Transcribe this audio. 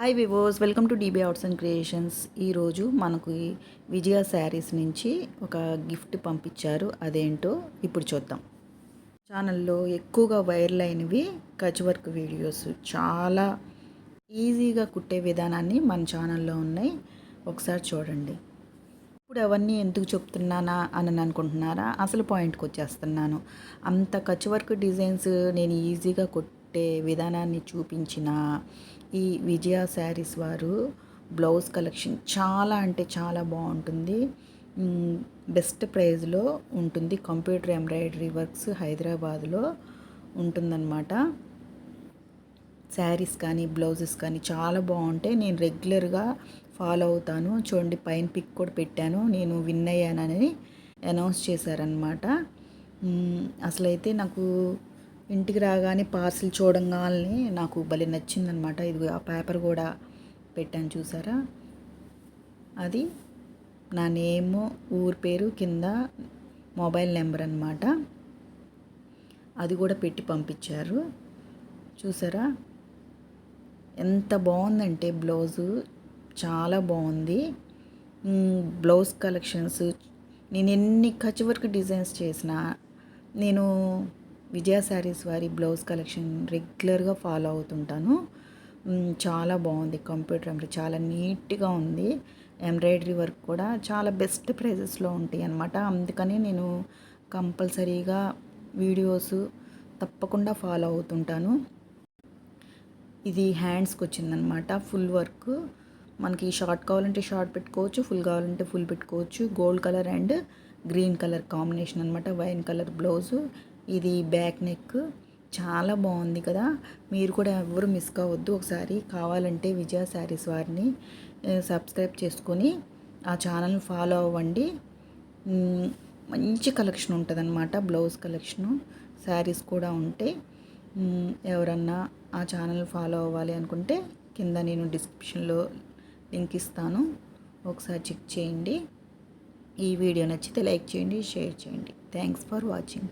Hi వివోస్ welcome to DB arts and creations ఈరోజు మనకు విజయ శారీస్ నుంచి ఒక గిఫ్ట్ పంపించారు. అదేంటో ఇప్పుడు చూద్దాం. ఛానల్లో ఎక్కువగా వైరల్ అయినవి కచ్ వర్క్ వీడియోస్. చాలా ఈజీగా కుట్టే విధానాన్ని మన ఛానల్లో ఉన్నాయి. ఒకసారి చూడండి. ఇప్పుడు అవన్నీ ఎందుకు చెప్తున్నానా అని అనుకుంటున్నారా? అసలు పాయింట్కి వచ్చేస్తున్నాను. అంత కచ్ వర్క్ డిజైన్స్ నేను ఈజీగా కుట్టే విధానాన్ని చూపించిన ఈ విజయ శారీస్ వారు బ్లౌజ్ కలెక్షన్ చాలా అంటే చాలా బాగుంటుంది. బెస్ట్ ప్రైజ్లో ఉంటుంది. కంప్యూటర్ ఎంబ్రాయిడరీ వర్క్స్ హైదరాబాద్లో ఉంటుందన్నమాట. శారీస్ కానీ బ్లౌజెస్ కానీ చాలా బాగుంటాయి. నేను రెగ్యులర్గా ఫాలో అవుతాను. చూడండి పైన పిక్ కూడా పెట్టాను. నేను విన్ అయ్యానని అనౌన్స్ చేశారనమాట అసలైతే నాకు ఇంటికి రాగానే పార్సిల్ చూడంగానే నాకు భలే నచ్చిందనమాట. ఇది ఆ పేపర్ కూడా పెట్టాను చూసారా? అది నా నేమ్ ఊరి పేరు కింద మొబైల్ నెంబర్ అనమాట. అది కూడా పెట్టి పంపించారు. చూసారా? ఎంత బాగుందంటే బ్లౌజు. చాలా బాగుంది. Blouse collections. నేను ఎన్ని కచ్ వర్క్ డిజైన్స్ చేసినా నేను విజయ శారీస్ వారి బ్లౌజ్ కలెక్షన్ రెగ్యులర్గా ఫాలో అవుతుంటాను. చాలా బాగుంది కంప్యూటర్ ఎంబ్రాయిడరీ చాలా నీట్గా ఉంది. ఎంబ్రాయిడరీ వర్క్ కూడా చాలా బెస్ట్ ప్రైజెస్లో ఉంటాయి అన్నమాట. అందుకని నేను కంపల్సరీగా వీడియోస్ తప్పకుండా ఫాలో అవుతుంటాను. ఇది హ్యాండ్స్కి వచ్చిందనమాట ఫుల్ వర్క్. మనకి షార్ట్ కావాలంటే షార్ట్ పెట్టుకోవచ్చు ఫుల్ కావాలంటే ఫుల్ పెట్టుకోవచ్చు. Gold colour and green colour combination అనమాట వైన్ కలర్ బ్లౌజు. ఇది బ్యాక్ నెక్. చాలా బాగుంది కదా. మీరు కూడా ఎవరు మిస్ కావద్దు. ఒకసారి కావాలంటే విజయ శారీస్ వారిని సబ్స్క్రైబ్ చేసుకొని ఆ ఛానల్ని ఫాలో అవ్వండి. మంచి కలెక్షన్ ఉంటుందన్నమాట. బ్లౌజ్ కలెక్షను శారీస్ కూడా ఉంటాయి ఎవరన్నా ఆ ఛానల్ ఫాలో అవ్వాలి అనుకుంటే కింద నేను డిస్క్రిప్షన్లో లింక్ ఇస్తాను. ఒకసారి చెక్ చేయండి. ఈ వీడియో నచ్చితే లైక్ చేయండి షేర్ చేయండి. Thanks for watching